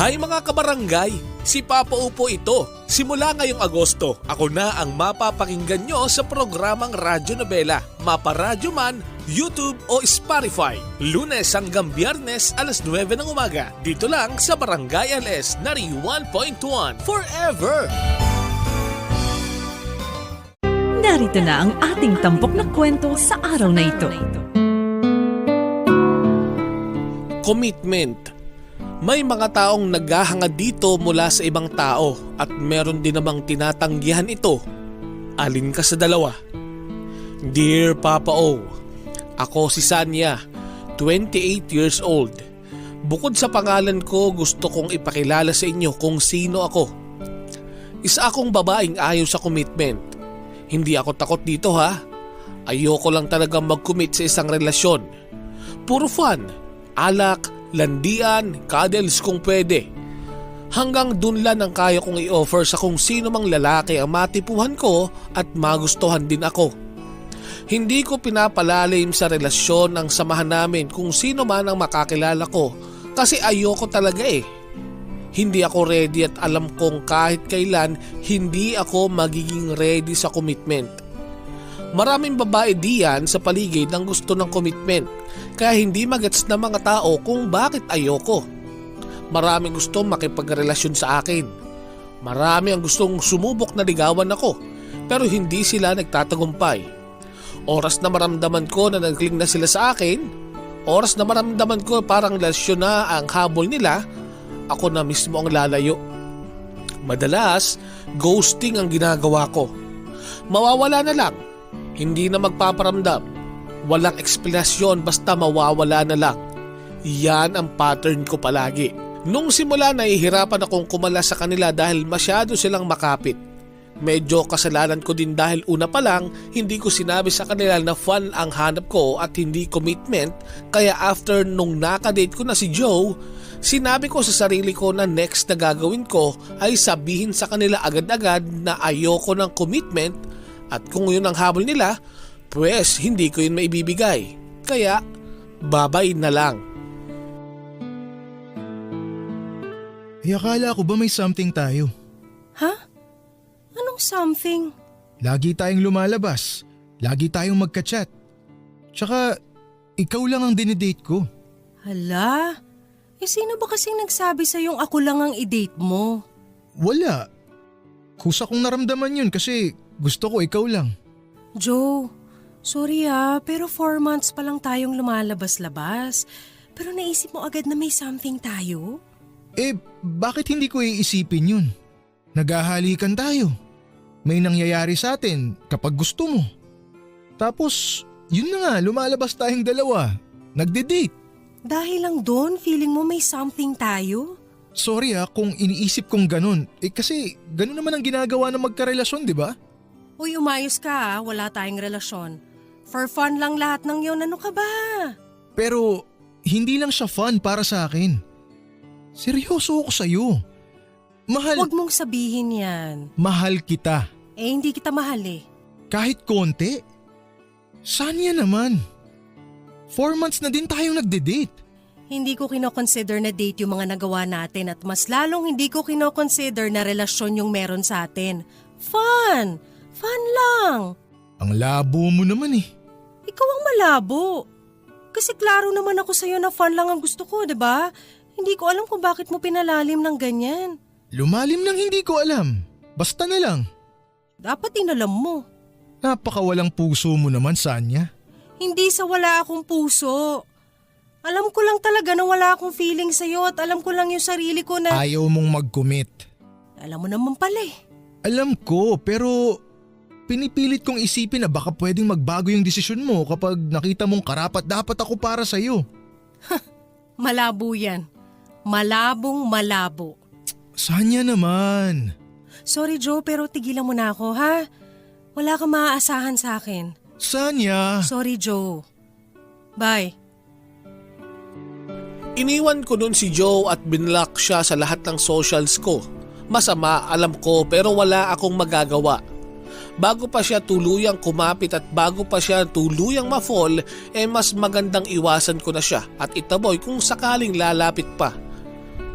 Hi mga kabarangay! Si Papa Upo ito. Simula ngayong Agosto, ako na ang mapapakinggan nyo sa programang Radyo Nobela, Maparadyo man, YouTube o Spotify. Lunes hanggang Biyernes alas 9 ng umaga. Dito lang sa Barangay LS 91.1 Forever! Narito na ang ating tampok na kwento sa araw na ito. Commitment May mga taong naghahangad dito mula sa ibang tao at meron din namang tinatanggihan ito. Alin ka sa dalawa? Dear Papa O, ako si Sanya, 28 years old. Bukod sa pangalan ko, gusto kong ipakilala sa inyo kung sino ako. Isa akong babaeng ayaw sa commitment. Hindi ako takot dito ha. Ayoko lang talaga mag-commit sa isang relasyon. Puro fun, alak, landian, cuddles kung pwede. Hanggang dun lang ang kaya kong i-offer sa kung sino mang lalaki ang matipuhan ko at magustuhan din ako. Hindi ko pinapalalim sa relasyon ang samahan namin kung sino man ang makakilala ko kasi ayoko talaga eh. Hindi ako ready at alam kong kahit kailan hindi ako magiging ready sa commitment. Maraming babae diyan sa paligid ang gusto ng commitment kaya hindi magets ng mga tao kung bakit ayoko. Maraming gusto makipagrelasyon sa akin. Marami ang gustong sumubok na ligawan ako pero hindi sila nagtatagumpay. Oras na maramdaman ko na nagling na sila sa akin, oras na maramdaman ko parang relasyon na ang habol nila, ako na mismo ang lalayo. Madalas, ghosting ang ginagawa ko. Mawawala na lang, hindi na magpaparamdam. Walang eksplanasyon basta mawawala na lang. Yan ang pattern ko palagi. Nung simula nahihirapan akong kumala sa kanila dahil masyado silang makapit. Medyo kasalanan ko din dahil una pa lang hindi ko sinabi sa kanila na fun ang hanap ko at hindi commitment kaya after nung nakadate ko na si Joe, sinabi ko sa sarili ko na next na gagawin ko ay sabihin sa kanila agad-agad na ayoko ng commitment at kung yun ang habol nila, pues hindi ko yun maibibigay. Kaya, babay na lang. Eh akala ko ba may something tayo? Ha? Anong something? Lagi tayong lumalabas. Lagi tayong magka-chat. Tsaka, ikaw lang ang dinidate ko. Hala? Eh sino ba kasing nagsabi sa yung ako lang ang i-date mo? Wala. Kusa kong naramdaman yun kasi gusto ko ikaw lang. Joe, sorry ah, pero four months pa lang tayong lumalabas-labas. Pero naisip mo agad na may something tayo? Eh, bakit hindi ko iisipin yun? Naghahalikan tayo. May nangyayari sa atin kapag gusto mo. Tapos, yun na nga, lumalabas tayong dalawa. Nagde-date. Dahil lang doon, feeling mo may something tayo? Sorry ah kung iniisip kong ganun. Eh kasi ganun naman ang ginagawa ng magkarelasyon, di ba? Uy, umayos ka ah, wala tayong relasyon. For fun lang lahat ng yun, ano ka ba? Pero hindi lang siya fun para sa akin. Seryoso ako sa'yo. Mahal, Huwag mong sabihin yan. mahal kita. Eh, hindi kita mahal eh. Kahit konti. Sanya naman. Four months na din tayong nagde-date. Hindi ko kinoconsider na date yung mga nagawa natin at mas lalong hindi ko kinoconsider na relasyon yung meron sa atin. Fun! Fun lang! Ang labo mo naman eh. Ikaw ang malabo. Kasi klaro naman ako sa'yo na fun lang ang gusto ko, di ba? Hindi ko alam kung bakit mo pinalalim ng ganyan. Lumalim nang hindi ko alam. Basta na lang. Dapat inalam mo. Napakawalang puso mo naman, Sanya. Hindi sa wala akong puso. Alam ko lang talaga na wala akong feeling sa'yo at alam ko lang yung sarili ko na... Ayaw mong mag-commit. Alam mo naman pala eh. Alam ko, pero pinipilit kong isipin na baka pwedeng magbago yung desisyon mo kapag nakita mong karapat dapat ako para sa'yo. Malabo yan. Malabong malabo. Sanya naman. Sorry Joe pero tigilan mo na ako ha. Wala kang maaasahan sa akin. Sanya! Sorry Joe. Bye. Iniwan ko nun si Joe at binlock siya sa lahat ng socials ko. Masama, alam ko pero wala akong magagawa. Bago pa siya tuluyang kumapit at bago pa siya tuluyang ma-fall, eh mas magandang iwasan ko na siya at itaboy kung sakaling lalapit pa.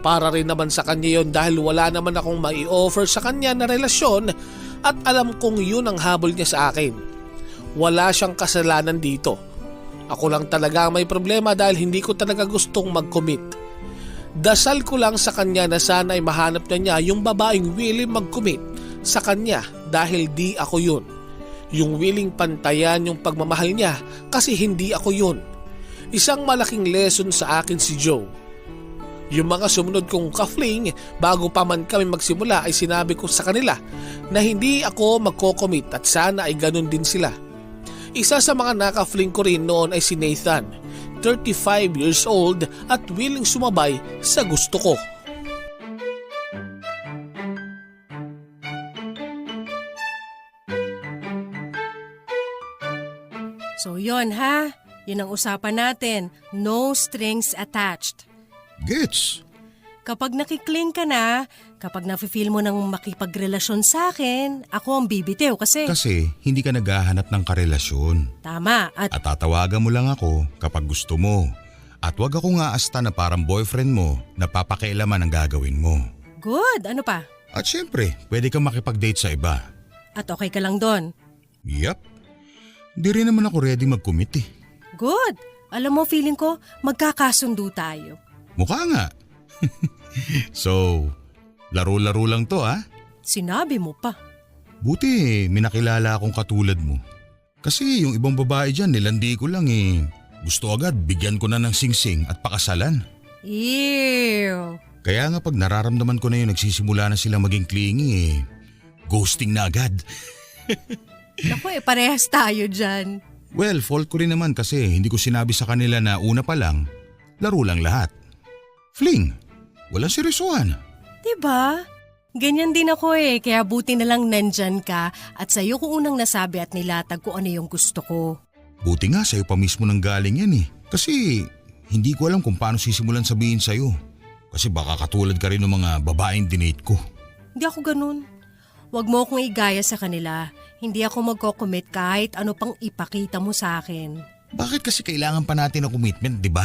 Para rin naman sa kanya yon dahil wala naman akong mai-offer sa kanya na relasyon at alam kong yun ang habol niya sa akin. Wala siyang kasalanan dito. Ako lang talaga may problema dahil hindi ko talaga gustong mag-commit. Dasal ko lang sa kanya na sana ay mahanap na niya yung babaeng willing mag-commit sa kanya dahil di ako yun. Yung willing pantayan yung pagmamahal niya kasi hindi ako yun. Isang malaking lesson sa akin si Joe. Yung mga sumunod kong kafling bago pa man kami magsimula ay sinabi ko sa kanila na hindi ako magko-commit at sana ay ganun din sila. Isa sa mga nakafling ko rin noon ay si Nathan, 35 years old at willing sumabay sa gusto ko. So yon ha, yun ang usapan natin. No strings attached. Gets. Kapag nakikling ka na, kapag nafe-feel mo nang makipagrelasyon sa akin, ako ang bibitew kasi Kasi hindi ka naghahanap ng karelasyon. tama at At tatawagan mo lang ako kapag gusto mo. At wag ako nga asta na parang boyfriend mo na papakailaman ang gagawin mo. good. Ano pa? At syempre, pwede kang makipag-date sa iba. At okay ka lang doon. Yup. Di rin naman ako ready mag-commit eh. Good. Alam mo, feeling ko, magkakasundo tayo. Mukha nga. so, laro-laro lang to ah. Sinabi mo pa. Buti eh, may nakilala akong katulad mo. Kasi yung ibang babae dyan, nilandi ko lang eh. Gusto agad, bigyan ko na ng singsing at pakasalan. Ew. Kaya nga pag nararamdaman ko na yun, nagsisimula na silang maging clingy eh. Ghosting na agad. Naku eh, parehas tayo dyan. Well, fault ko rin naman kasi hindi ko sinabi sa kanila na una pa lang, laro lang lahat. Fling, walang seryosohan. Diba? Ganyan din ako eh, kaya buti na lang nandyan ka at sa'yo ko unang nasabi at nilatag ko ano yung gusto ko. Buti nga sa'yo pa mismo nang galing yan eh. Kasi hindi ko alam kung paano sisimulan sabihin sa'yo. Kasi baka katulad ka rin ng mga babaeng dinate ko. Hindi ako ganun. Huwag mo akong igaya sa kanila. Hindi ako magko-commit kahit ano pang ipakita mo sa akin. Bakit kasi kailangan pa natin ng commitment, di ba?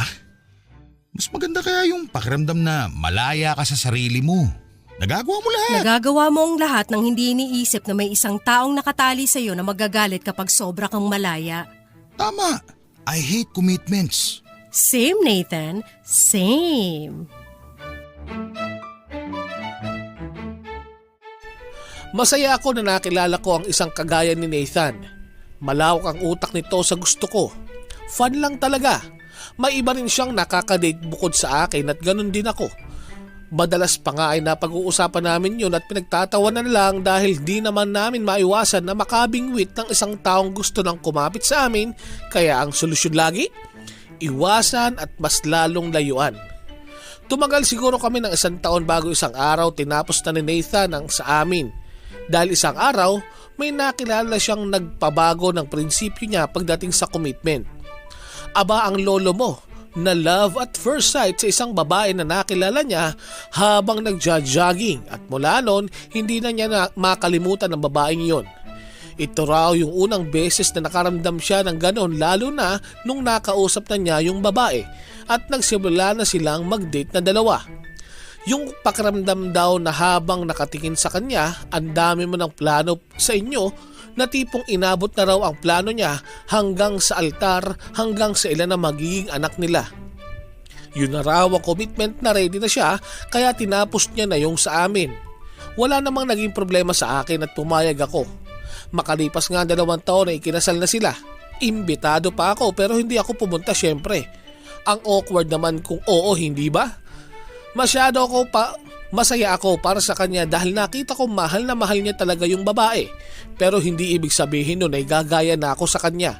Mas maganda kaya yung pakiramdam na malaya ka sa sarili mo. Nagagawa mo lahat. Nagagawa mo ang lahat ng hindi iniisip na may isang taong nakatali sa'yo na magagalit kapag sobra kang malaya. Tama. I hate commitments. Same, Nathan. Same. Masaya ako na nakilala ko ang isang kagaya ni Nathan. Malawak ang utak nito sa gusto ko. Fun lang talaga. May iba rin siyang nakakadate bukod sa akin at ganun din ako. Madalas pa nga ay napag-uusapan namin yun at pinagtatawanan lang dahil di naman namin maiwasan na makabingwit ng isang taong gusto nang kumapit sa amin kaya ang solusyon lagi, iwasan at mas lalong layuan. Tumagal siguro kami ng isang taon bago isang araw tinapos na ni Nathan ang sa amin. Dahil isang araw, may nakilala siyang nagpabago ng prinsipyo niya pagdating sa commitment. Aba ang lolo mo na love at first sight sa isang babae na nakilala niya habang nagja-jogging at mula noon hindi na niya na makalimutan ng babaeng yon. Ito raw yung unang beses na nakaramdam siya ng ganon lalo na nung nakausap na niya yung babae at nagsimula na silang mag-date na dalawa. Yung pakiramdam daw na habang nakatingin sa kanya, ang dami mo ng plano sa inyo na tipong inabot na raw ang plano niya hanggang sa altar, hanggang sa ilan na magiging anak nila. Yun na raw ang commitment na ready na siya kaya tinapos niya na yung sa amin. Wala namang naging problema sa akin at pumayag ako. Makalipas nga dalawang taon na ikinasal na sila. Imbitado pa ako pero hindi ako pumunta syempre. Ang awkward naman kung oo hindi ba? Masyado ako pa masaya ako para sa kanya dahil nakita ko mahal na mahal niya talaga yung babae. Pero hindi ibig sabihin nun ay gagaya na ako sa kanya.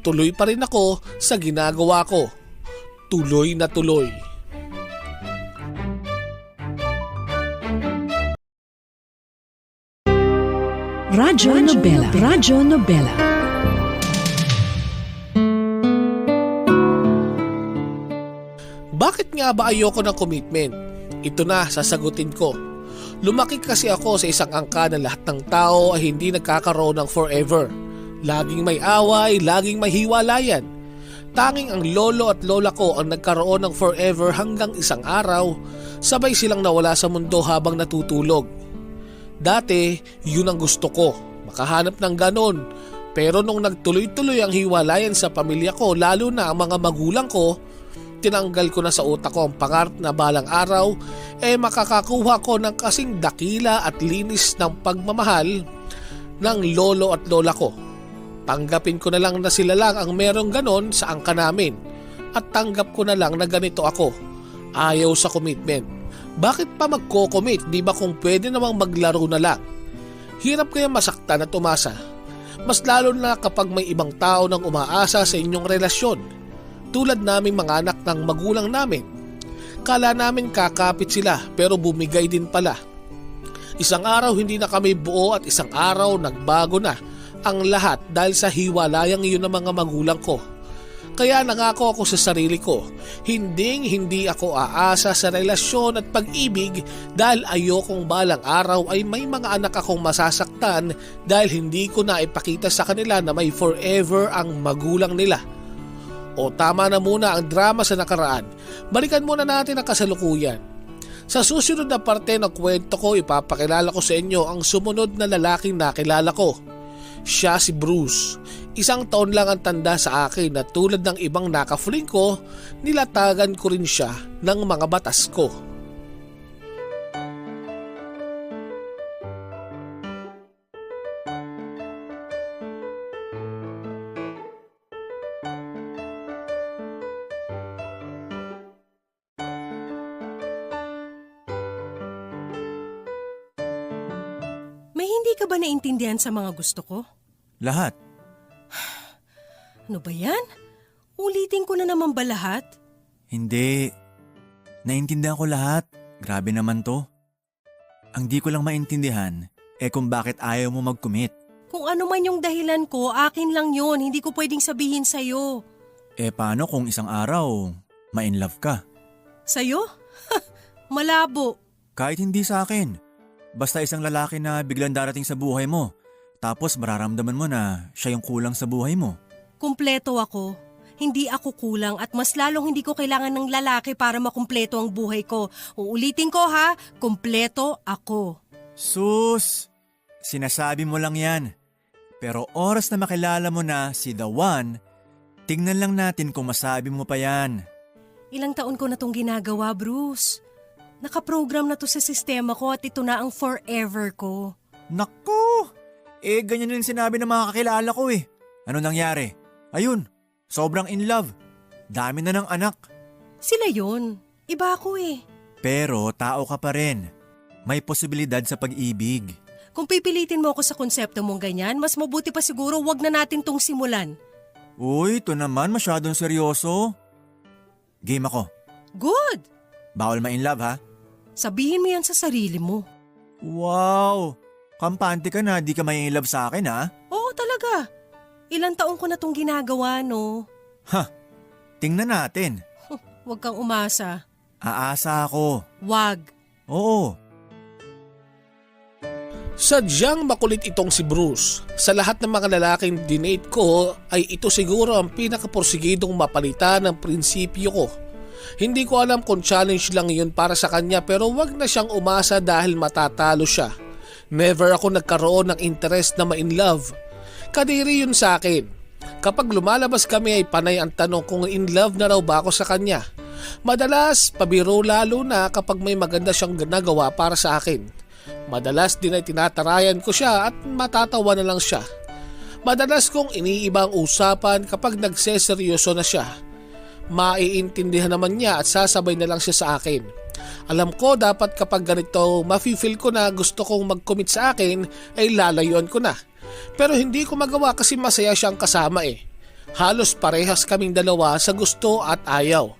Tuloy pa rin ako sa ginagawa ko. Tuloy na tuloy. Radyo Nobela. Radyo Nobela. Bakit nga ba ayoko ng commitment? Ito na, sasagutin ko. Lumaki kasi ako sa isang angka na lahat ng tao ay hindi nagkakaroon ng forever. Laging may away, laging may hiwalayan. Tanging ang lolo at lola ko ang nagkaroon ng forever hanggang isang araw Sabay silang nawala sa mundo habang natutulog. Dati, yun ang gusto ko, makahanap ng ganon. Pero nung nagtuloy-tuloy ang hiwalayan sa pamilya ko, lalo na ang mga magulang ko, tinanggal ko na sa utak ko ang pangarap na balang araw eh makakakuha ko ng kasing dakila at linis ng pagmamahal ng lolo at lola ko. Tanggapin ko na lang na sila lang ang merong ganon sa angka namin at tanggap ko na lang na ganito ako. Ayaw sa commitment. Bakit pa magko-commit? Di ba kung pwede namang maglaro na lang? Hirap kaya masaktan at umasa. Mas lalo na kapag may ibang tao nang umaasa sa inyong relasyon. Tulad naming mga anak ng magulang namin. Kala namin kakapit sila pero bumigay din pala. Isang araw hindi na kami buo at isang araw nagbago na ang lahat dahil sa hiwalayang iyon ng mga magulang ko. Kaya nangako ako sa sarili ko, hinding hindi ako aasa sa relasyon at pag-ibig dahil ayokong balang araw ay may mga anak akong masasaktan dahil hindi ko na ipakita sa kanila na may forever ang magulang nila. O tama na muna ang drama sa nakaraan, balikan muna natin ang kasalukuyan. Sa susunod na parte ng kwento ko, ipapakilala ko sa inyo ang sumunod na lalaking nakilala ko. Siya si Bruce. Isang taon lang ang tanda sa akin na tulad ng ibang nakafling ko, nilatagan ko rin siya ng mga batas ko. Hindi ka ba naintindihan sa mga gusto ko? Lahat. Ano ba yan? Ulitin ko na naman ba lahat? Hindi. Naintindihan ko lahat. Grabe naman to. Ang di ko lang maintindihan, eh kung bakit ayaw mo mag-commit. Kung ano man yung dahilan ko, akin lang yun. Hindi ko pwedeng sabihin sa'yo. Eh paano kung isang araw, ma-in love ka? Sa'yo? Malabo. Kahit hindi sa akin. Basta isang lalaki na biglang darating sa buhay mo. Tapos mararamdaman mo na siya yung kulang sa buhay mo. Kumpleto ako. Hindi ako kulang at mas lalong hindi ko kailangan ng lalaki para makumpleto ang buhay ko. Uulitin ko ha, kumpleto ako. Sus! Sinasabi mo lang yan. Pero oras na makilala mo na si The One, tingnan lang natin kung masabi mo pa yan. Ilang taon ko na tong ginagawa, Bruce. Nakaprogram na to sa sistema ko at ito na ang forever ko. Naku! Eh, ganyan din sinabi ng mga kakilala ko eh. Ano nangyari? Ayun, sobrang in love. Dami na ng anak. Sila yon. Iba ako eh. Pero tao ka pa rin. May posibilidad sa pag-ibig. Kung pipilitin mo ako sa konsepto mong ganyan, mas mabuti pa siguro wag na natin tong simulan. Uy, to naman masyadong seryoso. Game ako. Good! Bawal ma-in love ha? Sabihin mo yan sa sarili mo. Wow! Kampante ka na, di ka may love sa akin ha? Oo talaga. Ilang taon ko na tong ginagawa, no? Ha! Tingnan natin. Huwag kang umasa. Aasa ako. Wag. Oo. Sadyang makulit itong si Bruce. Sa lahat ng mga lalaking dinate ko ay ito siguro ang pinakaporsigidong mapalitan ng prinsipyo ko. Hindi ko alam kung challenge lang yun para sa kanya pero wag na siyang umasa dahil matatalo siya. Never ako nagkaroon ng interest na ma-in love. Kadiri yun sa akin. Kapag lumalabas kami ay panay ang tanong kung in love na raw ba ako sa kanya. Madalas, pabiro lalo na kapag may maganda siyang ginagawa para sa akin. Madalas din ay tinatarayan ko siya at matatawa na lang siya. Madalas kong iniiba ang usapan kapag nagseseryoso na siya. Maiintindihan naman niya at sasabay na lang siya sa akin. Alam ko dapat kapag ganito mafe-feel ko na gusto kong mag-commit sa akin ay lalayuan ko na. Pero hindi ko magawa kasi masaya siyang kasama eh. Halos parehas kaming dalawa sa gusto at ayaw.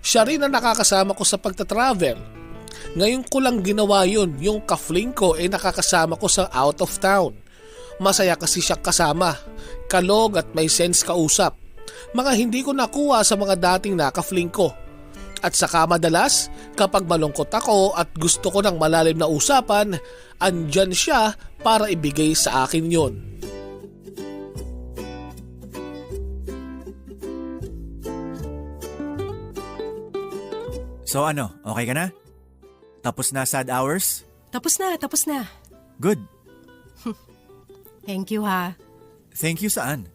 Siya rin ang nakakasama ko sa pagta-travel. Ngayon ko lang ginawa yun, yung kafling ko ay nakakasama ko sa out of town. Masaya kasi siya kasama, kalog at may sense kausap. Mga hindi ko nakuha sa mga dating nakafling ko. At saka madalas, kapag malungkot ako at gusto ko ng malalim na usapan, andyan siya para ibigay sa akin yon. So ano, okay ka na? Tapos na sad hours? Tapos na, tapos na. Good. Thank you ha. Thank you saan?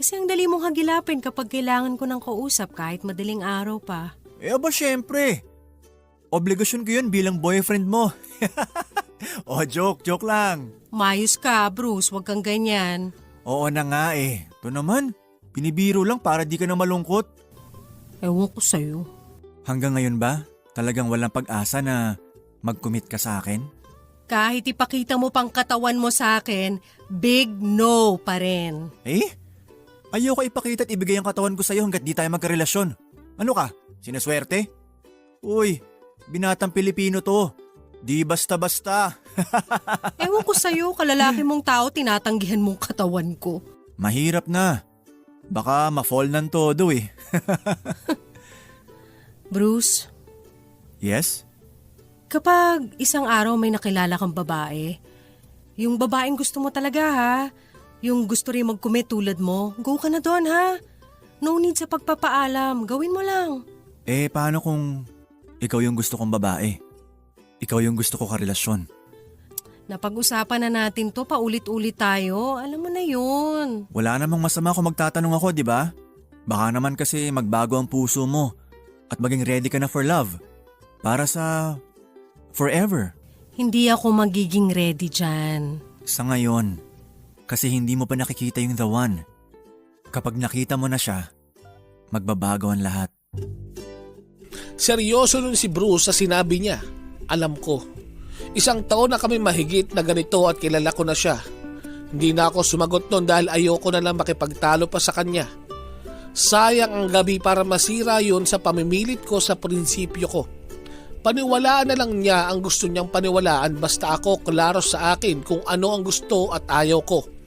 Kasi ang dali mong hagilapin kapag kailangan ko ng kausap kahit madaling araw pa. Eh aba syempre. Obligasyon ko yun bilang boyfriend mo. oh, joke, joke lang. Mayos ka, Bruce. Huwag kang ganyan. Oo na nga eh. Ito naman, binibiro lang para di ka na malungkot. Ewan ko sa'yo. Hanggang ngayon ba, talagang walang pag-asa na mag-commit ka sa akin? Kahit ipakita mo pang katawan mo sa akin, big no pa rin. Eh? Ayoko ipakita at ibigay ang katawan ko sa'yo hanggat di tayo magkarelasyon. Ano ka? Sinaswerte? Uy, binatang Pilipino to. Di basta-basta. Ewan ko sa'yo, kalalaki mong tao, tinatanggihan mong katawan ko. Mahirap na. Baka ma-fall ng todo eh. Bruce, Yes? kapag isang araw may nakilala kang babae, yung babaeng gusto mo talaga ha, yung gusto rin mag-commit tulad mo, go ka na doon ha. No need sa pagpapaalam, gawin mo lang. Eh, paano kung ikaw yung gusto kong babae? Ikaw yung gusto ko karelasyon. Napag-usapan na natin to, paulit-ulit tayo, alam mo na yun. Wala namang masama kung magtatanong ako, di ba? Baka naman kasi magbago ang puso mo at maging ready ka na for love. Para sa forever. Hindi ako magiging ready dyan. Sa ngayon. Kasi hindi mo pa nakikita yung the one. Kapag nakita mo na siya, magbabago ang lahat. Seryoso nun si Bruce sa sinabi niya. Alam ko. Isang taon na kami mahigit na ganito at kilala ko na siya. Hindi na ako sumagot nun dahil ayoko na lang makipagtalo pa sa kanya. Sayang ang gabi para masira yun sa pamimilit ko sa prinsipyo ko. Paniwalaan na lang niya ang gusto niyang paniwalaan basta ako klaro sa akin kung ano ang gusto at ayaw ko.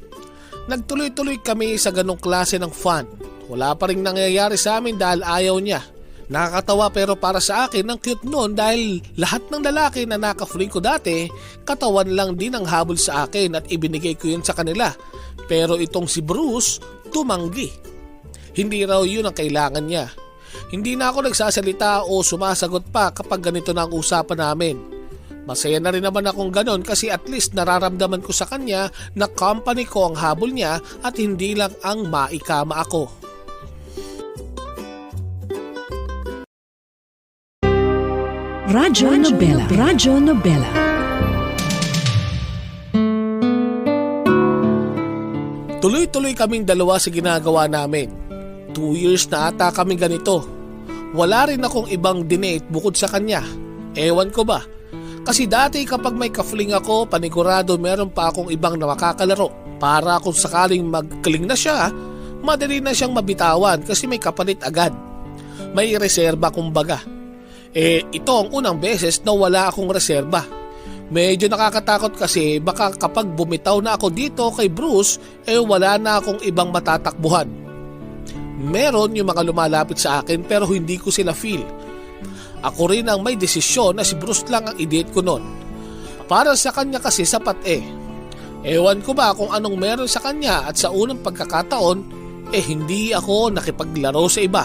Nagtuloy-tuloy kami sa ganong klase ng fun. Wala pa rin nangyayari sa amin dahil ayaw niya. Nakakatawa pero para sa akin ang cute noon dahil lahat ng lalaki na naka-free ko dati, katawan lang din ang habol sa akin at ibinigay ko yun sa kanila. Pero itong si Bruce, tumanggi. Hindi raw yun ang kailangan niya. Hindi na ako nagsasalita o sumasagot pa kapag ganito na ang usapan namin. Masaya na rin naman akong ganon kasi at least nararamdaman ko sa kanya na company ko ang habol niya at hindi lang ang maikama ako. Radyo Nobela. Radyo Nobela. Tuloy-tuloy kaming dalawa sa ginagawa namin. Two years na ata kami ganito. Wala rin akong ibang dinate bukod sa kanya. Ewan ko ba? Kasi dati kapag may kafling ako, panigurado meron pa akong ibang na makakalaro. Para kung sakaling magkling na siya, madali na siyang mabitawan kasi may kapalit agad. May reserba kumbaga. Eh ito ang unang beses na wala akong reserba. Medyo nakakatakot kasi baka kapag bumitaw na ako dito kay Bruce, eh wala na akong ibang matatakbuhan. Meron yung mga lumalapit sa akin pero hindi ko sila feel. Ako rin ang may desisyon na si Bruce lang ang i-date ko noon. Para sa kanya kasi sapat eh. Ewan ko ba kung anong meron sa kanya at sa unang pagkakataon, eh hindi ako nakipaglaro sa iba.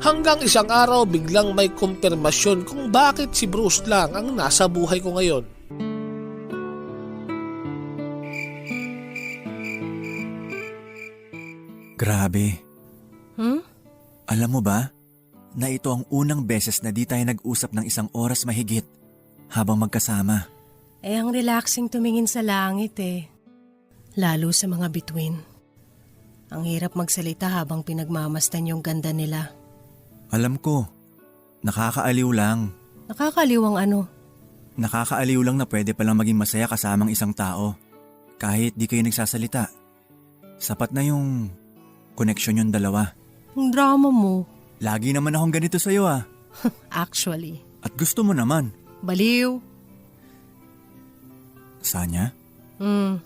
Hanggang isang araw biglang may kumpirmasyon kung bakit si Bruce lang ang nasa buhay ko ngayon. Grabe. Hmm? Alam mo ba, na ito ang unang beses na di tayo nag-usap ng isang oras mahigit habang magkasama. Eh, ang relaxing tumingin sa langit eh. Lalo sa mga bituin. Ang hirap magsalita habang pinagmamastan yung ganda nila. Alam ko, nakakaaliw lang. Nakakaliw ang ano. Nakakaaliw lang na pwede palang maging masaya kasamang isang tao. Kahit di kayo nagsasalita. Sapat na yung connection yung dalawa. Ang drama mo. Lagi naman akong ganito sa'yo ah. Actually. At gusto mo naman. Baliw. Sanya? Hmm.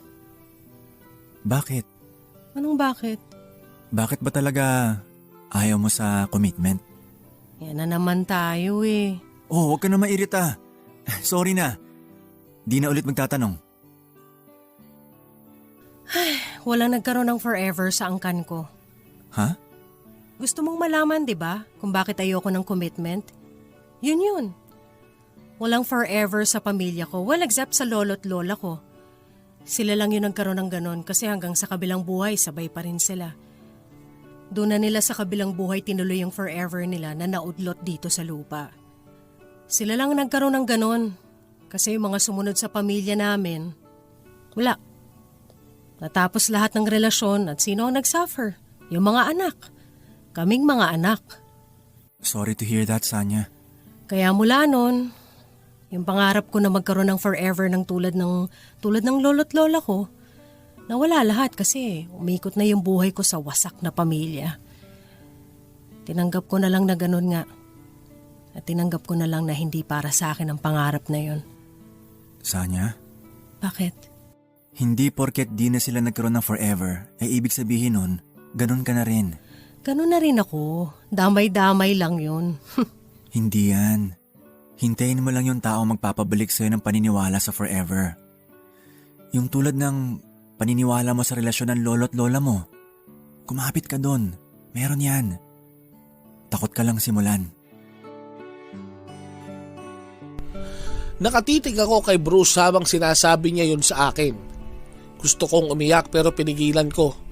Bakit? Anong bakit? Bakit ba talaga ayaw mo sa commitment? Yan na naman tayo eh. Oh, huwag ka na mairita. Sorry na. Di na ulit magtatanong. Walang nagkaroon ng forever sa angkan ko. Ha? Gusto mong malaman, di ba, kung bakit ayoko ng commitment? Yun yun. Walang forever sa pamilya ko. Well, except sa lolo't lola ko. Sila lang yung nagkaroon ng ganon kasi hanggang sa kabilang buhay, sabay pa rin sila. Doon na nila sa kabilang buhay tinuloy yung forever nila na naudlot dito sa lupa. Sila lang nagkaroon ng ganon kasi yung mga sumunod sa pamilya namin, wala. Natapos lahat ng relasyon at sino ang nagsuffer? Yung mga anak. Kaming mga anak. Sorry to hear that, Sanya. Kaya mula noon, yung pangarap ko na magkaroon ng forever ng tulad ng tulad ng lolo't lola ko, nawala lahat kasi umikot na yung buhay ko sa wasak na pamilya. Tinanggap ko na lang na ganun nga. At tinanggap ko na lang na hindi para sa akin ang pangarap na yon. Sanya, Bakit? hindi porket di na sila nagkaroon ng forever, ay ibig sabihin nun, ganun ka na rin. Ganun na rin ako. Damay-damay lang yun. Hindi yan. Hintayin mo lang yung tao magpapabalik sa'yo ng paniniwala sa forever. Yung tulad ng paniniwala mo sa relasyon ng lolo't lola mo. Kumapit ka doon. Meron yan. Takot ka lang simulan. Nakatitig ako kay Bruce habang sinasabi niya yun sa akin. Gusto kong umiyak pero pinigilan ko.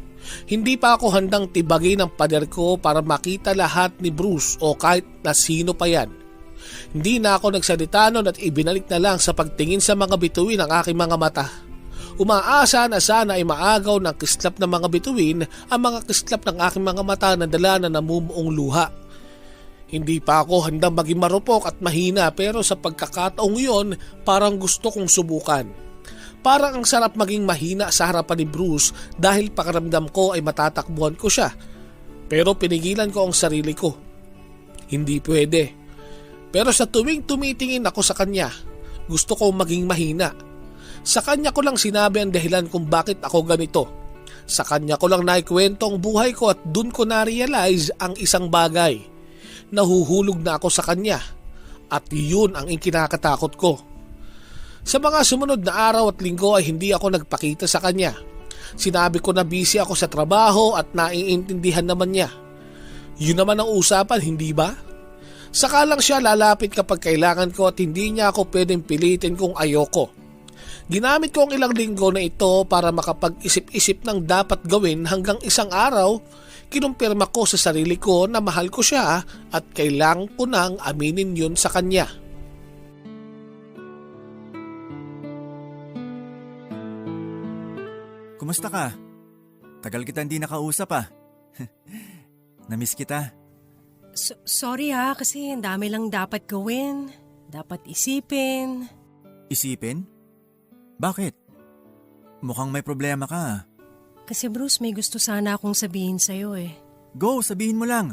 Hindi pa ako handang tibagin ang pader ko para makita lahat ni Bruce o kahit na sino pa yan. Hindi na ako nagsalita nun at ibinalik na lang sa pagtingin sa mga bituin ng aking mga mata. Umaasa na sana ay maagaw ng kislap ng mga bituin ang mga kislap ng aking mga mata na dala na namumuong luha. Hindi pa ako handang maging marupok at mahina pero sa pagkakataong yon parang gusto kong subukan. Parang ang sarap maging mahina sa harapan ni Bruce dahil pakaramdam ko ay matatakbuhan ko siya. Pero pinigilan ko ang sarili ko. Hindi pwede. Pero sa tuwing tumitingin ako sa kanya, gusto kong maging mahina. Sa kanya ko lang sinabi ang dahilan kung bakit ako ganito. Sa kanya ko lang naikwento ang buhay ko at dun ko na-realize ang isang bagay nahuhulog na ako sa kanya at yun ang ikinakatakot ko. Sa mga sumunod na araw at linggo ay hindi ako nagpakita sa kanya. Sinabi ko na busy ako sa trabaho at naiintindihan naman niya. Yun naman ang usapan, hindi ba? Saka lang siya lalapit kapag kailangan ko at hindi niya ako pwedeng pilitin kung ayoko. Ginamit ko ang ilang linggo na ito para makapag-isip-isip ng dapat gawin hanggang isang araw kinumpirma ko sa sarili ko na mahal ko siya at kailangan ko nang aminin yun sa kanya. Kumusta ka? Tagal kita hindi nakausap ah. Namiss kita. So- sorry ha, kasi ang dami lang dapat gawin. Dapat isipin. Isipin? Bakit? Mukhang may problema ka. ah. Kasi Bruce, may gusto sana akong sabihin sa'yo eh. Go, sabihin mo lang.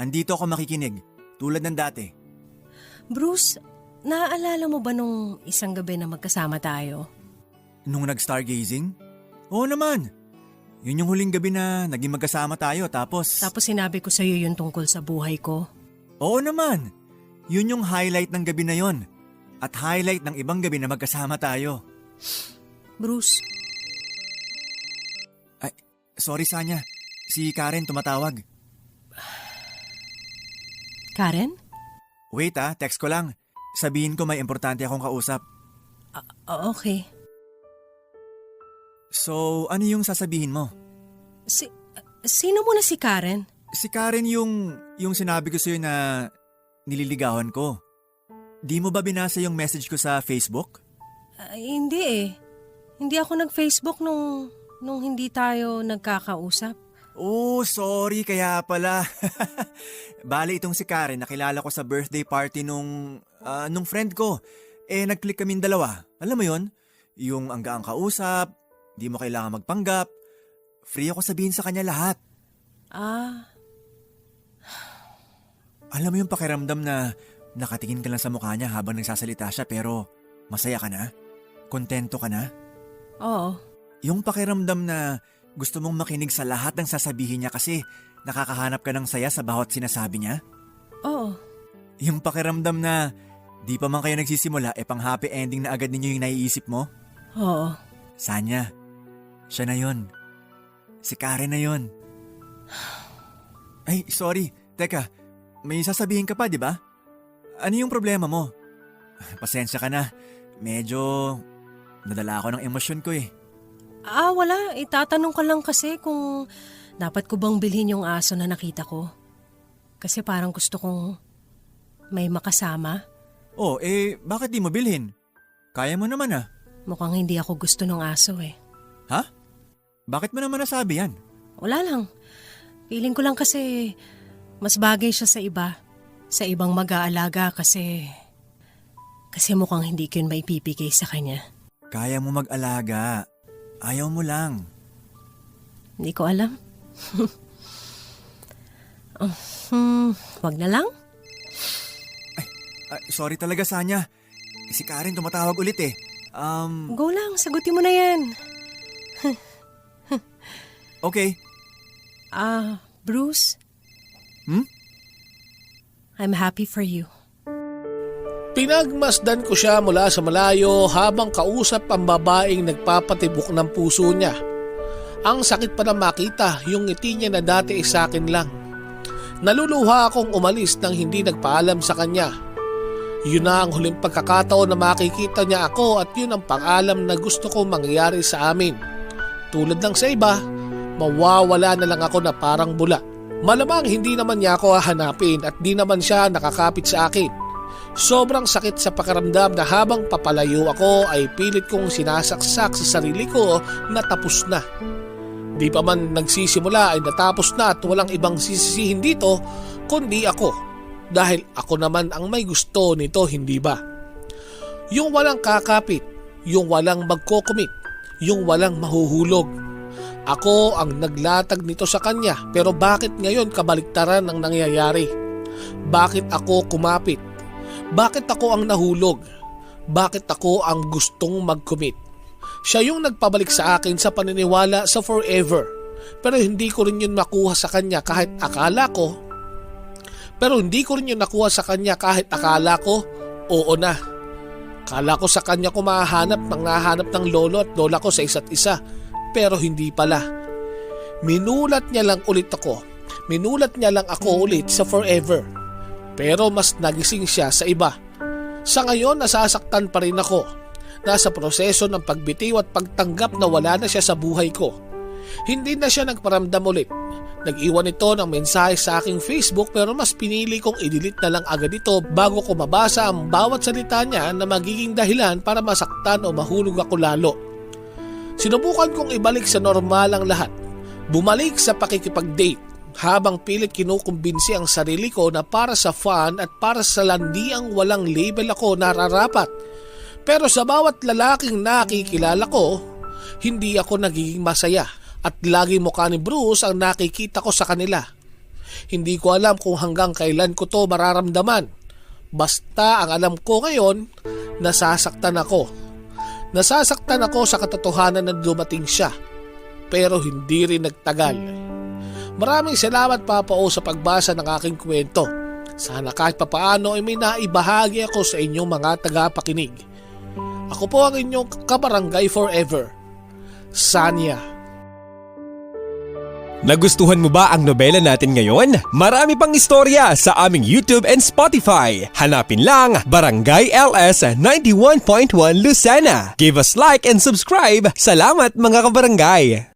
Andito ako makikinig. Tulad ng dati. Bruce, naaalala mo ba nung isang gabi na magkasama tayo? Nung nag-stargazing? Oo naman. Yun yung huling gabi na naging magkasama tayo tapos... Tapos sinabi ko sa'yo yun tungkol sa buhay ko. Oo naman. Yun yung highlight ng gabi na yon. At highlight ng ibang gabi na magkasama tayo. Bruce, Sorry Sanya. Si Karen tumatawag. Karen? Wait ah, text ko lang. Sabihin ko may importante akong kausap. O- okay. So, ano yung sasabihin mo? Si, sino mo na si Karen? Si Karen yung, yung sinabi ko sa'yo na nililigawan ko. Di mo ba binasa yung message ko sa Facebook? Ah, hindi eh. Hindi ako nag-Facebook nung, nung hindi tayo nagkakausap. Oh, sorry kaya pala. Bale itong si Karen nakilala ko sa birthday party nung ah, nung friend ko. Eh nag-click kaming dalawa. Alam mo 'yon? Yung angga ang kausap, di mo kailangan magpanggap. Free ako sabihin sa kanya lahat. Ah, Alam mo yung pakiramdam na nakatingin ka lang sa mukha niya habang nagsasalita siya pero masaya ka na? Kontento ka na? oo. Yung pakiramdam na gusto mong makinig sa lahat ng sasabihin niya kasi nakakahanap ka ng saya sa bawat sinasabi niya? Oo. Yung pakiramdam na di pa man kayo nagsisimula e pang happy ending na agad ninyo yung naiisip mo? Oo. Sanya, siya na yon. Si Karen na yon. Ay, sorry. Teka, may sasabihin ka pa, di ba? Ano yung problema mo? pasensya ka na. Medyo nadala ako ng emosyon ko eh. Ah, wala. Itatanong ka lang kasi kung dapat ko bang bilhin yung aso na nakita ko. Kasi parang gusto kong may makasama. Oh, eh bakit di mo bilhin? Kaya mo naman ah. Mukhang hindi ako gusto ng aso eh. Ha? Bakit mo naman nasabi yan? Wala lang. Feeling ko lang kasi mas bagay siya sa iba. Sa ibang mag-aalaga kasi... Kasi mukhang hindi ko yun maipipigay sa kanya. Kaya mo mag-alaga. Ayaw mo lang. Hindi ko alam. Oh, hmm, wag na lang. Ah, sorry talaga, Sanya. Si Karen tumatawag ulit eh. Um, Go lang, sagutin mo na yan. Okay. Ah, Bruce? Hmm? I'm happy for you. Pinagmasdan ko siya mula sa malayo habang kausap ang babaeng nagpapatibok ng puso niya. Ang sakit pa na makita yung ngiti niya na dati ay sa akin lang. Naluluha akong umalis nang hindi nagpaalam sa kanya. Yun na ang huling pagkakataon na makikita niya ako at yun ang pang-alam na gusto kong mangyari sa amin. Tulad ng sa iba, mawawala na lang ako na parang bula. Malamang hindi naman niya ako hahanapin at di naman siya nakakapit sa akin. Sobrang sakit sa pakiramdam na habang papalayo ako ay pilit kong sinasaksak sa sarili ko na tapos na. Di pa man nagsisimula ay natapos na at walang ibang sisisihin dito kundi ako. Dahil ako naman ang may gusto nito hindi ba? Yung walang kakapit, yung walang magkocommit, yung walang mahuhulog. Ako ang naglatag nito sa kanya pero bakit ngayon kabaliktaran ang nangyayari? Bakit ako kumapit? Bakit ako ang nahulog? Bakit ako ang gustong mag-commit? Siya yung nagpabalik sa akin sa paniniwala sa forever. Pero hindi ko rin yun makuha sa kanya kahit akala ko. Pero hindi ko rin yun nakuha sa kanya kahit akala ko, oo na. Kala ko sa kanya ko mahahanap ng nahanap ng lolo at lola ko sa isa't isa. Pero hindi pala. Minulat niya lang ulit ako. Minulat niya lang ako ulit sa forever. Pero mas nagising siya sa iba. Sa ngayon nasasaktan pa rin ako. Nasa proseso ng pagbitiw at pagtanggap na wala na siya sa buhay ko. Hindi na siya nagparamdam ulit. Nag-iwan ito ng mensahe sa aking Facebook pero mas pinili kong i-delete na lang agad ito bago ko mabasa ang bawat salita niya na magiging dahilan para masaktan o mahulog ako lalo. Sinubukan kong ibalik sa normal ang lahat. Bumalik sa pakikipag-date habang pilit kinukumbinsi ang sarili ko na para sa fun at para sa landiang walang label ako nararapat. Pero sa bawat lalaking nakikilala ko, hindi ako nagiging masaya at lagi mukha ni Bruce ang nakikita ko sa kanila. Hindi ko alam kung hanggang kailan ko to mararamdaman. Basta ang alam ko ngayon, nasasaktan ako. Nasasaktan ako sa katotohanan na dumating siya. Pero hindi rin nagtagal. Maraming salamat Papa O sa pagbasa ng aking kwento. Sana kahit papaano ay may naibahagi ako sa inyong mga tagapakinig. Ako po ang inyong kabarangay forever. Sanya. Nagustuhan mo ba ang nobela natin ngayon? Marami pang istorya sa aming YouTube and Spotify. Hanapin lang Barangay LS 91.1 Lucena. Give us like and subscribe. Salamat mga kabarangay!